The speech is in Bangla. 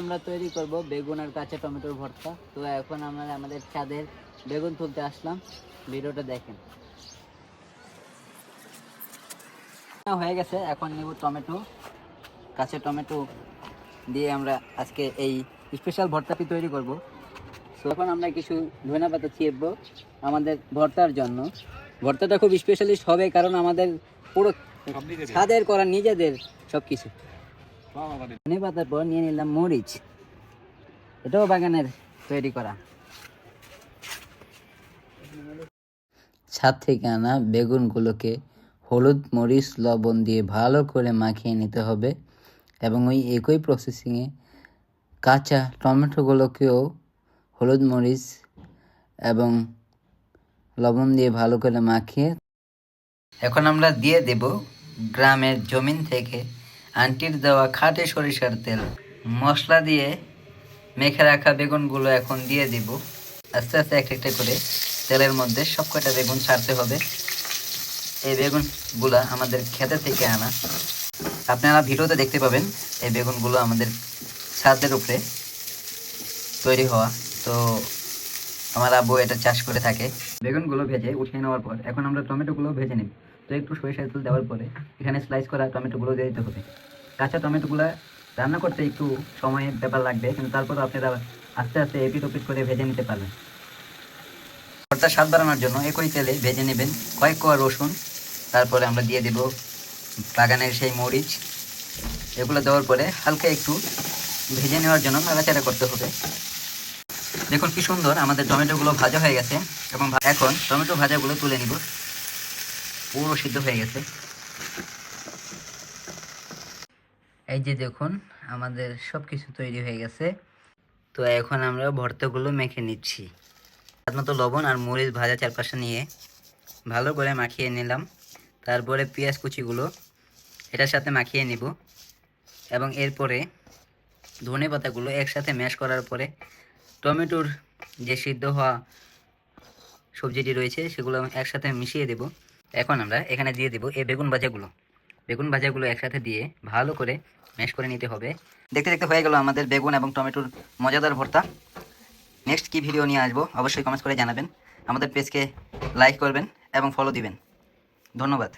আমরা তৈরি করব বেগুন আর কাঁচা টমেটোর ভর্তা। তো এখন আমরা আমাদের ছাদের বেগুন তুলতে আসলাম। ভিডিওটা দেখেন। হয়ে গেছে। এখন নেব টমেটো। কাঁচা টমেটো দিয়ে আমরা আজকে এই স্পেশাল ভর্তাটি তৈরি করব। তো এখন আমরা কিছু ধনে পাতা ছিঁড়বো আমাদের ভর্তার জন্য। ভর্তাটা খুব স্পেশালিস্ট হবে কারণ আমাদের পুরো ছাদের করা নিজেদের সব কিছু ধনে পাতার পর নিয়ে নিলাম মরিচ। এটাও বাগানের তৈরি করা। ছাদ থেকে আনা বেগুনগুলোকে হলুদ, মরিচ, লবণ দিয়ে ভালো করে মাখিয়ে নিতে হবে এবং ওই একই প্রসেসিংয়ে কাঁচা টমেটোগুলোকেও হলুদ, মরিচ এবং লবণ দিয়ে ভালো করে মাখিয়ে এখন আমরা দিয়ে দেব গ্রামের জমিন থেকে আন্টির দেওয়া খাটে সরিষার তেল, মশলা দিয়ে মেখে রাখা বেগুনগুলো এখন দিয়ে দিব। আস্তে আস্তে একটা একটা করে তেলের মধ্যে সব কয়টা বেগুন ছাড়তে হবে। এই বেগুনগুলো আমাদের খেতে থেকে আনা। আপনারা ভিডিওতে দেখতে পাবেন এই বেগুনগুলো আমাদের ছাদের উপরে তৈরি হওয়া। তো আমার আব্বু এটা চাষ করে থাকে। বেগুনগুলো ভেজে উঠিয়ে নেওয়ার পর এখন আমরা টমেটোগুলো ভেজে নিব। তো একটু সরিষার তেল দেওয়ার পরে এখানে স্লাইস করা টমেটোগুলো দিয়ে দিতে হবে। কাঁচা টমেটোগুলো রান্না করতে একটু সময়ের ব্যাপার লাগবে, কিন্তু তারপর আপনারা আস্তে আস্তে এপিট ওপিট করে ভেজে নিতে পারবেন। ভর্তা স্বাদ বাড়ানোর জন্য একই তেলে ভেজে নেবেন কয়েক কোয়া রসুন, তারপরে আমরা দিয়ে দেব বাগানের সেই মরিচ। এগুলো দেওয়ার পরে হালকা একটু ভেজে নেওয়ার জন্য নাড়াচাড়া করতে হবে। দেখুন কি সুন্দর আমাদের টমেটোগুলো ভাজা হয়ে গেছে এবং এখন টমেটো ভাজাগুলো তুলে নিব। পুরো সিদ্ধ হয়ে গেছে। এই যে দেখুন, আমাদের সব কিছু তৈরি হয়ে গেছে। তো এখন আমরা ভর্তাগুলো মেখে নিচ্ছি। মতো লবণ আর মরিচ ভাজা চারপাশে নিয়ে ভালো করে মাখিয়ে নিলাম। তারপরে পেঁয়াজ কুচিগুলো এটার সাথে মাখিয়ে নিব এবং এরপরে ধনে পাতাগুলো একসাথে ম্যাশ করার পরে টমেটোর যে সিদ্ধ হওয়া সবজিটি রয়েছে সেগুলো একসাথে মিশিয়ে দেব। এখন আমরা এখানে দিয়ে দিব এই বেগুন ভাজাগুলো। বেগুন ভাজাগুলো একসাথে দিয়ে ভালো করে ম্যাশ করে নিতে হবে। দেখতে দেখতে হয়ে গেল আমাদের বেগুন এবং টমেটোর মজাদার ভর্তা। নেক্সট কি ভিডিও নিয়ে আসব অবশ্যই কমেন্টস করে জানাবেন। আমাদের পেজকে লাইক করবেন এবং ফলো দিবেন। ধন্যবাদ।